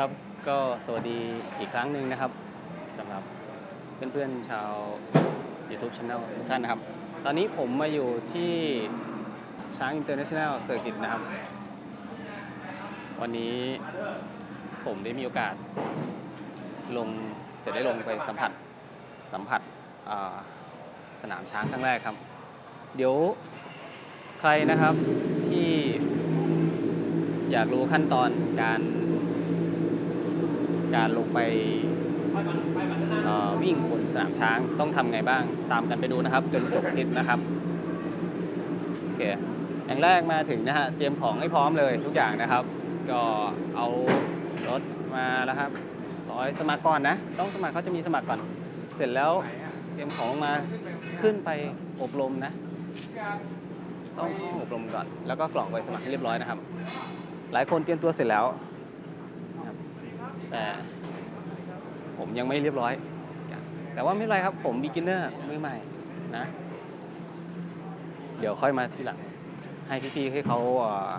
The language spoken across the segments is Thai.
ครับก็สวัสดีอีกครั้งหนึ่งนะครับสำหรับเพื่อนๆชาว YouTube Channel ทุกท่านนะครับ ตอนนี้ผมมาอยู่ที่ช้าง International Circuit นะครับ วันนี้ผมได้มีโอกาส ลงจะได้ลงไปสัมผัสสัมผัสสนามช้างครั้งแรกครับ เดี๋ยวใครนะครับที่อยากรู้ขั้นตอนการ การลงไปวิ่งบนสนามช้างต้องทำไงบ้างตามกันไปดูนะครับ จนจบคลิปนะครับโอเคอย่างแรกมาถึงนะฮะเตรียมของให้พร้อมเลยทุกอย่างนะครับ ก็เอารถมาแล้วครับร้อยสมัครก่อนนะ ต้องสมัครเขาจะมีสมัครก่อน เสร็จแล้วเตรียมของลงมาขึ้นไปอบรมนะ ต้องอบรมก่อน แล้วก็กรอกใบสมัครให้เรียบร้อยนะครับ หลายคนเตรียมตัวเสร็จแล้ว แต่ ผมยังไม่เรียบร้อย แต่ว่าไม่เป็นไรครับ ผม b ิ g เนอร์มือใหม่นะ เดี๋ยวค่อยมาทีหลัง ให้พี่ๆให้เขาเอ่อ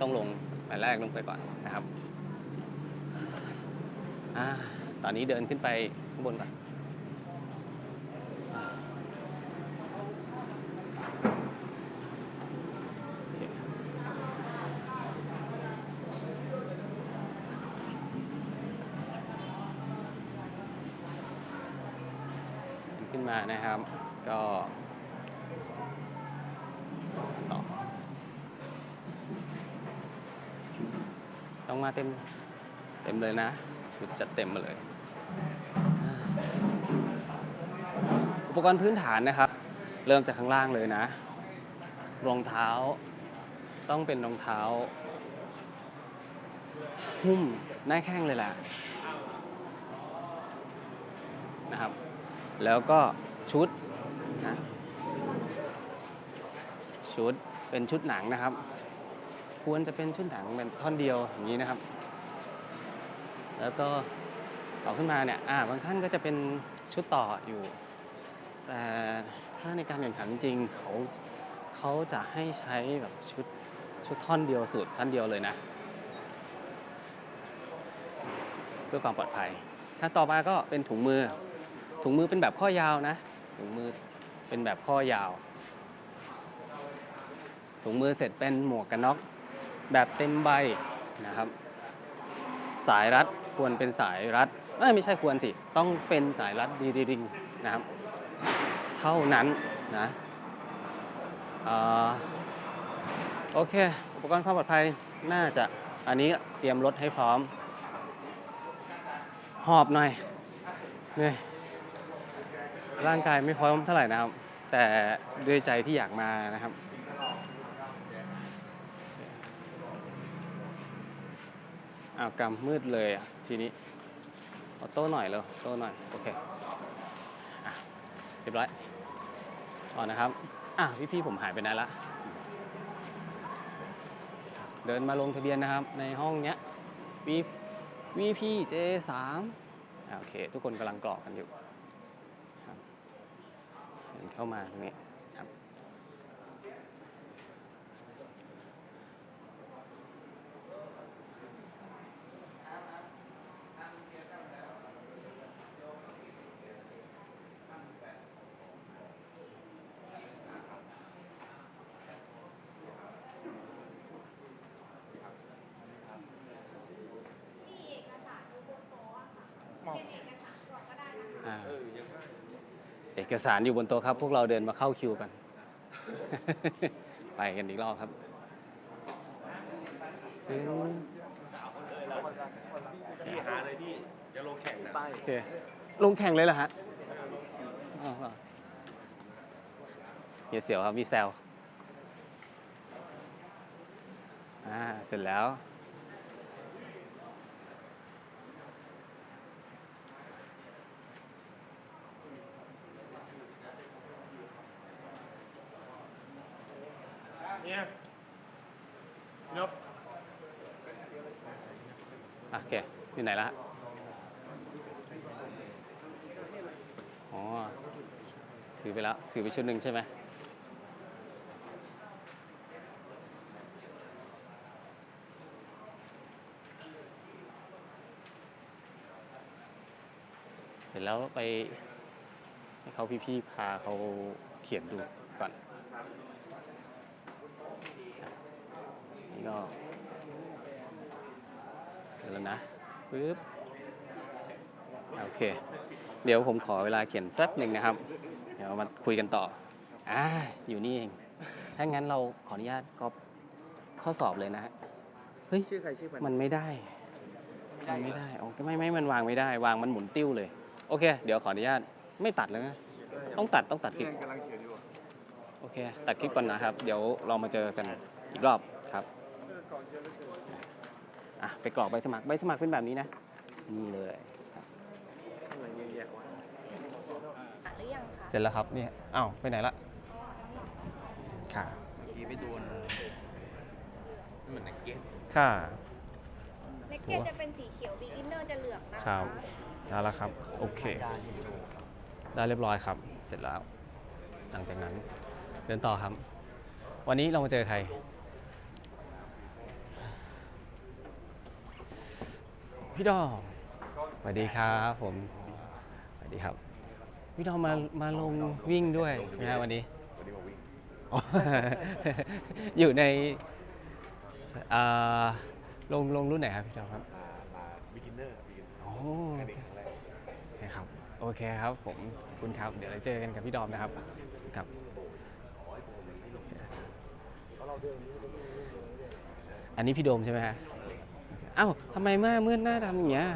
ต้องลงหมายแรกลงไปก่อนนะครับอาตอนนี้เดินขึ้นไปข้างบนก่อน ขึ้นมานะครับ ก็ต่อต้ องมาเต็ม เต็มเลยนะ ชุดจัดเต็มมาเลย อุปกรณ์พื้นฐานนะครับ เริ่มจากข้างล่างเลยนะ รองเท้า ต้องเป็นรองเท้า หุ้มหน้าแข้งเลยแหละนะครับ แล้วก็ชุดนะชุดเป็นชุดหนังนะครับ ควรจะเป็นชุดหนังเป็นท่อนเดียวอย่างนี้นะครับ แล้วก็เอาขึ้นมาเนี่ยอ่าบางท่านก็จะเป็นชุดต่ออยู่ แต่ถ้าในการแข่งขันจริงเขาเขาจะให้ใช้แบบชุดชุดท่อนเดียวสูตรท่อนเดียวเลยนะ เพื่อความปลอดภัย ถ้าต่อมาก็เป็นถุงมือ ถุงมือเป็นแบบข้อยาวนะ ถุงมือเป็นแบบข้อยาวถุงมือเสร็จเป็นหมวกกันน็อก แบบเต็มใบนะครับ สายรัดควรเป็นสายรัดเอ้ยไม่ใช่ควรสิ ต้องเป็นสายรัดดีดีริงนะครับ เท่านั้นนะอโอเค อุปกรณ์ความปลอดภัยน่าจะอันนี้เตรียมรถให้พร้อม หอบหน่อยเนื่อร่างกายไม่พร้อมเท่าไหร่นะครับ แต่ด้วยใจที่อยากมานะครับ อ้าวกำมืดเลยอะทีนี้เอาโต้หน่อยเลยโต้หน่อยโอเคอะเรียบร้อยต่อนะครับอะพี่ๆผมหายไปไหนละเดินมาลงทะเบียนนะครับ ในห้องเนี้ย V VP J3 อะโอเค ทุกคนกำลังกรอกกันอยู่เดินเข้ามาตรงนี้ อกสารอยู่บนโต๊ะครับ พวกเราเดินมาเข้าคิวกัน ไปกันอีกรอบครับจึงพี่หาเลยพี่จะลงแข่งนะโอเคลงแข่งเลยเหรอฮะอ๋อเหรอเฮียเสียวครับมีแซวอ่าเสร็จแล้ว ถือไปแล้ว ถือไปชุดหนึ่งใช่ไหมเสร็จแล้วไปให้เขาพี่ๆพาเขาเขียนดูก่อน นี่ก็เสร็จแล้วนะปึ๊บโอเค เดี๋ยวผมขอเวลาเขียนแป๊บหนึ่งนะครับ ดี๋ยวมาคุยกันต่ออ่าอยู่นี่เอง ถ้างั้นเราขออนุญาตก๊อปข้อสอบเลยนะฮะเฮ้ย ชื่อใครชื่อมัน มันไม่ได้มันไม่ได้อ๋อไม่ไม่มันวางไม่ได้ วางมันหมุนติ้วเลย โอเค เดี๋ยวขออนุญาตไม่ตัดแล้วนะ ต้องตัดต้องตัดคลิปกำลังเขียนอยู่โอเค ตัดคลิปก่อนนะครับ เดี๋ยวเรามาเจอกันอีกรอบครับก่อนเยอะเหลือเกินอะไปกรอกใบสมัคร ใบสมัครเป็นแบบนี้นะ นี่เลยครับ อะไรเยอะแยะวะ หรือยังคะ เสร็จแล้วครับเนี่ยอ้าวไปไหนละอ๋อนี่ค่ะเมื่อกี้ไปโดนนี่เหมือนนักเก็ตค่ะ เล็กเกตจะเป็นสีเขียวบิ๊กอินเนอร์จะเหลืองนะครัคะบ ได้แล้วครับ โอเค ได้เรียบร้อยครับ เสร็จแล้ว หลังจากนั้น เดินต่อครับ วันนี้เรามาเจอใคร พี่ดอมสวัสดีครับผมสวัสดีครับ พี่ดอมมามาลงวิ่งด้วยนะฮะวันนี้ วันนี้มาวิ่งอ๋อ อยู่ในอ่าลงลงรุ่นไหนครับพี่ดอมครับมามาบิกินเนอร์บิกินเนอร์โอ้แค่เด็กครั้งแรกโอเคครับ โอเคครับผมขอบคุณครับ เดี๋ยวเราเจอกันกับพี่ดอมนะครับ ครับ อันนี้พี่โดมใช่ไหมฮะเอ้าทำไมหน้ามืดหน้าดำอย่างเงี้ย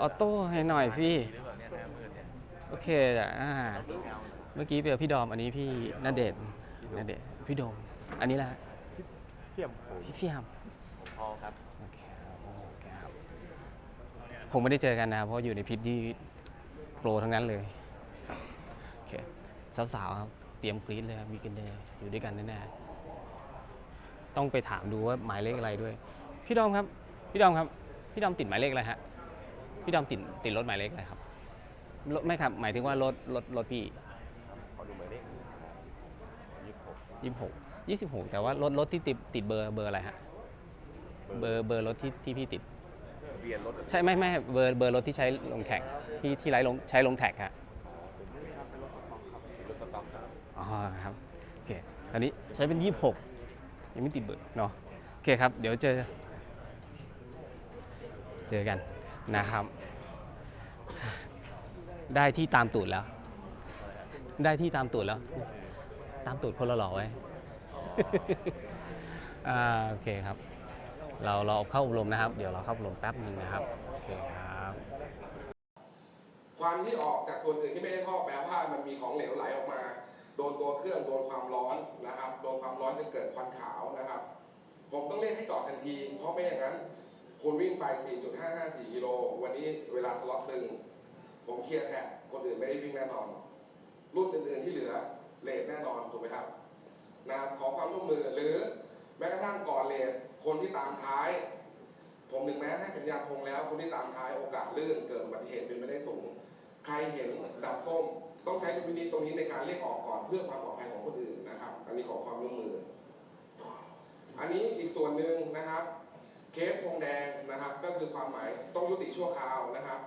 ออโต้ให้หน่อยสิหรือแบบเโอเคจ้ะอ่าเมื่อกี้เป็นพี่ดอมอันนี้พี่ณเดชน์ณเดชน์พี่โดม อันนี้แหละเสี่ยมผมพี่เฟียมผมพอครับโอเคครับโอเคครับผมไม่ได้เจอกันนะครับเพราะอยู่ในพิษที่โปรทั้งนั้นเลยโอเคสาวๆครับเตรียมกรี๊ดเลยครับวีกันเดย์อยู่ด้วยกันแน่ๆต้องไปถามดูว่าหมายเลขอะไรด้วย พี่ดอมครับ พี่ดอมครับ พี่ดอมติดหมายเลขอะไรฮะพี่ดอมติดติดรถหมายเลขอะไรครับ รถไม่ครับ หมายถึงว่ารถรถรถพี่ขอดูหมายเลขยี่สิบหกยี่สิบหกยี่สิบหกแต่ว่ารถรถที่ติดติดเบอร์เบอร์อะไรฮะเบอร์เบอร์รถที่ที่พี่ติดทะเบียนรถใช่ไม่ไม่เบอร์เบอร์รถที่ใช้ลงแข่งที่ที่ไร้ลงใช้ลงแท็กฮะรถสต็อกครับอ๋อครับโอเคตอนนี้ใช้เป็นยี่หกยังไม่ติดเบอร์เนาะโอเคครับ เดี๋ยวเจอ เจอกันนะครับ ได้ที่ตามตูดแล้ว ได้ที่ตามตูดแล้ว ตามตูดคนละหล่อไว้อ่าโอเคครับ เราเราเข้าอบรมนะครับ เดี๋ยวเราเข้าอบรมแป๊บหนึ่งนะครับโอเคครับควันที่ออกจากส่วนอื่นที่ไม่ได้ท่อแปลว่ามันมีของเหลวไหลออกมา โดนตัวเครื่องโดนความร้อนนะครับ โดนความร้อนจนเกิดควันขาวนะครับ ผมต้องเรียกให้จอดทันที เพราะไม่อย่างนั้น คุณวิ่งไป 4.554กิโลวันนี้เวลาสล็อตตึง ผมเคลียร์แท็กคนอื่นไม่ได้วิ่งแน่นอนรุ่นอื่นๆที่เหลือเลทแน่นอนถูกไหมครับนะครับขอความร่วมมือหรือแม้กระทั่งก่อนเลทคนที่ตามท้าย ผมถึงแม้ให้สัญญาณพงแล้ว คนที่ตามท้ายโอกาสลื่นเกิดอุบัติเหตุเป็นไปได้สูง ใครเห็นดับส้ม ต้องใช้ดุลพินิจตรงนี้ในการเรียกออกก่อนเพื่อความปลอดภัยของคนอื่นนะครับ อันนี้ขอความร่วมมือ อันนี้อีกส่วนหนึ่งนะครับ เคสธงแดงนะครับ ก็คือความหมายต้องยุติชั่วคราวนะครับ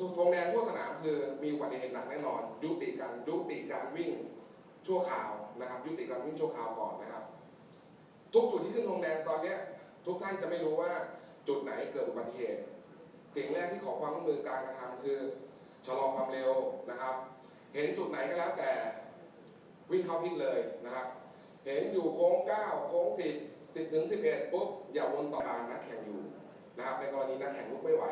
ทุกธงแดงทั่วสนามคือมีอุบัติเหตุหนักแน่นอน ยุติการยุติการวิ่งชั่วคราวนะครับ ยุติการวิ่งชั่วคราวก่อนนะครับ ทุกจุดที่ขึ้นธงแดงตอนเนี้ยทุกท่านจะไม่รู้ว่าจุดไหนเกิดอุบัติเหตุสิ่งแรกที่ขอความร่วมมือการกระทำคือชะลอความเร็วนะครับ เห็นจุดไหนก็แล้วแต่วิ่งเข้าพิษเลยนะครับ เห็นอยู่โค้ง 9 โค้ง 10 10 ถึง 11 ปุ๊บ อย่าวนต่อการนักแข่งอยู่นะครับในกรณีนักแข่งลุกไม่ไหว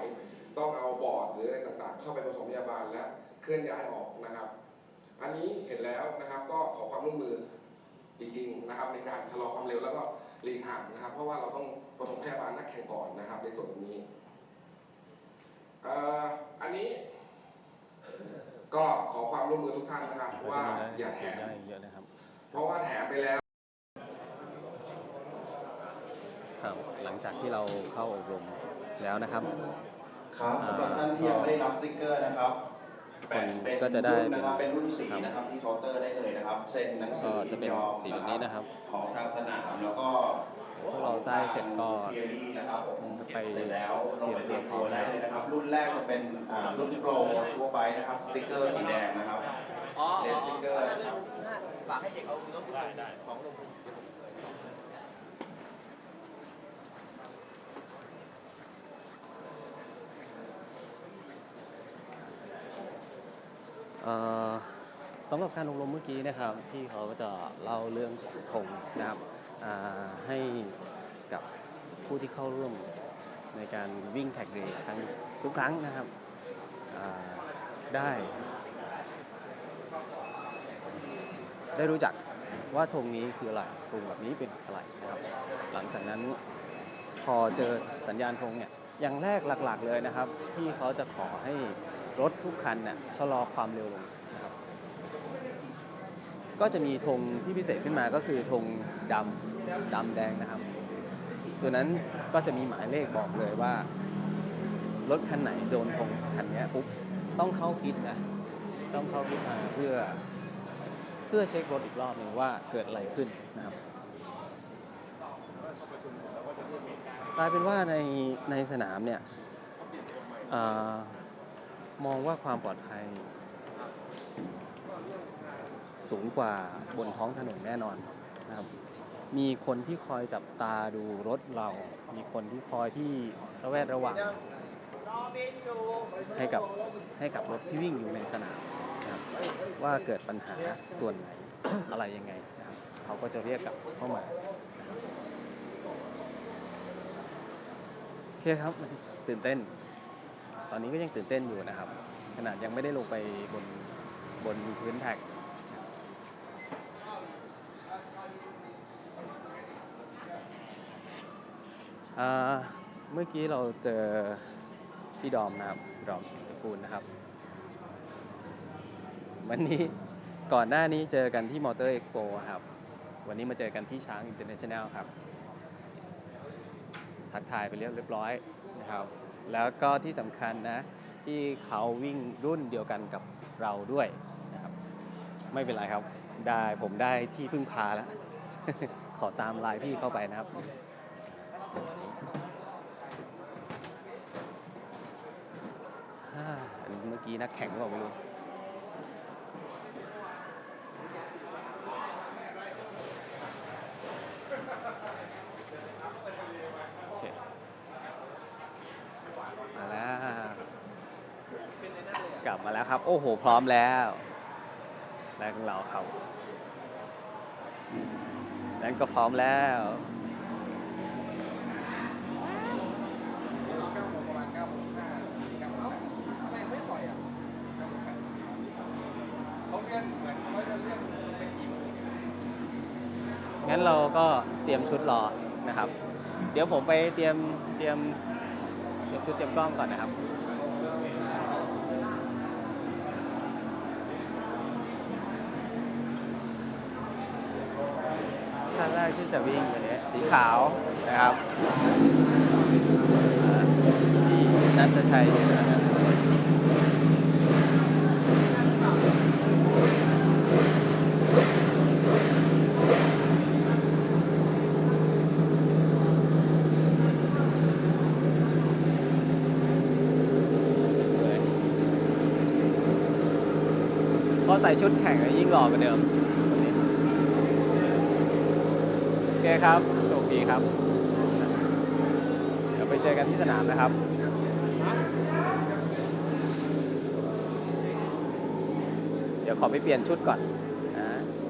ต้องเอาบอร์ดหรืออะไรต่างๆ เข้าไปผสมพยาบาลและเคลื่อนย้ายออกนะครับ อันนี้เห็นแล้วนะครับก็ขอความร่วมมือจริงๆนะครับในการชะลอความเร็วแล้วก็หลีกห่างนะครับ เพราะว่าเราต้องปฐมพยาบาลนักแข่งก่อนนะครับ ในส่วนนี้อันนี้ก็ขอความร่วมมือทุกท่านนะครับ ว่าอย่าแถมเยอะนะครับเพราะว่าแถมไปแล้วครับหลังจากที่เราเข้าอบรมแล้วนะครับ ครับสำหรับท่านที่ยังไม่ได้รับสติกเกอร์นะครับคนก็จะได้เป็นนะครับเป็นรุ่นสีครับนะครับที่เคาน์เตอร์ได้เลยนะครับเซ็นหนังสืก็อจะเป็นยินยอมสีแบบนี้นะครับ ของทางสนามแล้วก็พวกเราได้เสร็จก็เทียรี่นะครับผมไปเสร็จแล้วลงไปเตเตรีรียยมมตัวตัวได้เลยนะครับ รุ่นแรกจะเป็นอ่ารุ่นโปรชัวร์ไบนะครับสติ๊กเกอร์สีแดงนะครับอ๋อเดสติ๊กเกอร์นะครับฝากให้เอกเอาเนื้อได้ได้ของลง เอ่อ สำหรับการอบรมเมื่อกี้นะครับที่เขาก็จะเล่าเรื่องของธงนะครับให้กับผู้ที่เข้าร่วมในการวิ่งแท็กเดย์ครั้งทุกครั้งนะครับได้ ได้รู้จักว่าธงนี้คืออะไรธงแบบนี้เป็นอะไรนะครับ หลังจากนั้นพอเจอสัญญาณธงเนี่ยอย่างแรกหลักๆเลยนะครับที่เขาจะขอให้ รถทุกคันน่ะชะลอความเร็วลงนะครับก็จะมีธงที่พิเศษขึ้นมาก็คือธงดำดำแดงนะครับ ตัวนั้นก็จะมีหมายเลขบอกเลยว่า รถคันไหนโดนธงคันนี้ปุ๊บต้องเข้าพิษนะต้องเข้าพิษมาเพื่อเพื่อเช็ครถอีกรอบหนึ่งว่าเกิดอะไรขึ้นนะครับกลายเป็นว่าในในสนามเนี่ยอา มองว่าความปลอดภัย สูงกว่าบนท้องถนนแน่นอนนะครับ มีคนที่คอยจับตาดูรถเรา มีคนที่คอยที่ระแวดระวังให้กับให้กับรถที่วิ่งอยู่ในสนามนะครับว่าเกิดปัญหาส่วนไหนอะไรยังไงนะครับเขาก็จะเรียกกลับเข้ามานะครับโอเคครับตื่นเต้น ตอนนี้ก็ยังตื่นเต้นอยู่นะครับ ขนาดยังไม่ได้ลงไปบนบนพื้นแท็กเมื่อกี้เราเจอพี่ดอมนะครับดอมตะกูลนะครับ วันนี้ก่อนหน้านี้เจอกันที่มอเตอร์เอ็กโปครับ วันนี้มาเจอกันที่ช้างอินเตอร์เนชั่นแนลครับ ทักทายไปเรียบร้อยนะครับ แล้วก็ที่สำคัญนะที่เขาวิ่งรุ่นเดียวกันกับเราด้วยนะครับไม่เป็นไรครับ ได้ผมได้ที่พึ่งพาแล้ว ขอตามไลน์พี่เข้าไปนะครับเมื่อกี้นักแข่งหรือเปล่าไม่รู้ โอเค มาแล้ว กลับมาแล้วครับ โอ้โห พร้อมแล้วแรงของเราครับแรงก็พร้อมแล้วงั้นเราก็เตรียมชุดรอนะครับ เดี๋ยวผมไปเตรียมเตรียมเตรียมชุดเตรียมกล้องก่อนนะครับ ท่านแรกที่จะวิ่งวันนี้สีขาวนะครับที่นัทชัยนะครับพอใส่ชุดแข่งยิ่งหล่อกว่าเดิมวันนี้ โอ เคครับโชคดีครับ เดี๋ยวไปเจอกันที่สนามนะครับเดี๋ยวขอไปเปลี่ยนชุดก่อน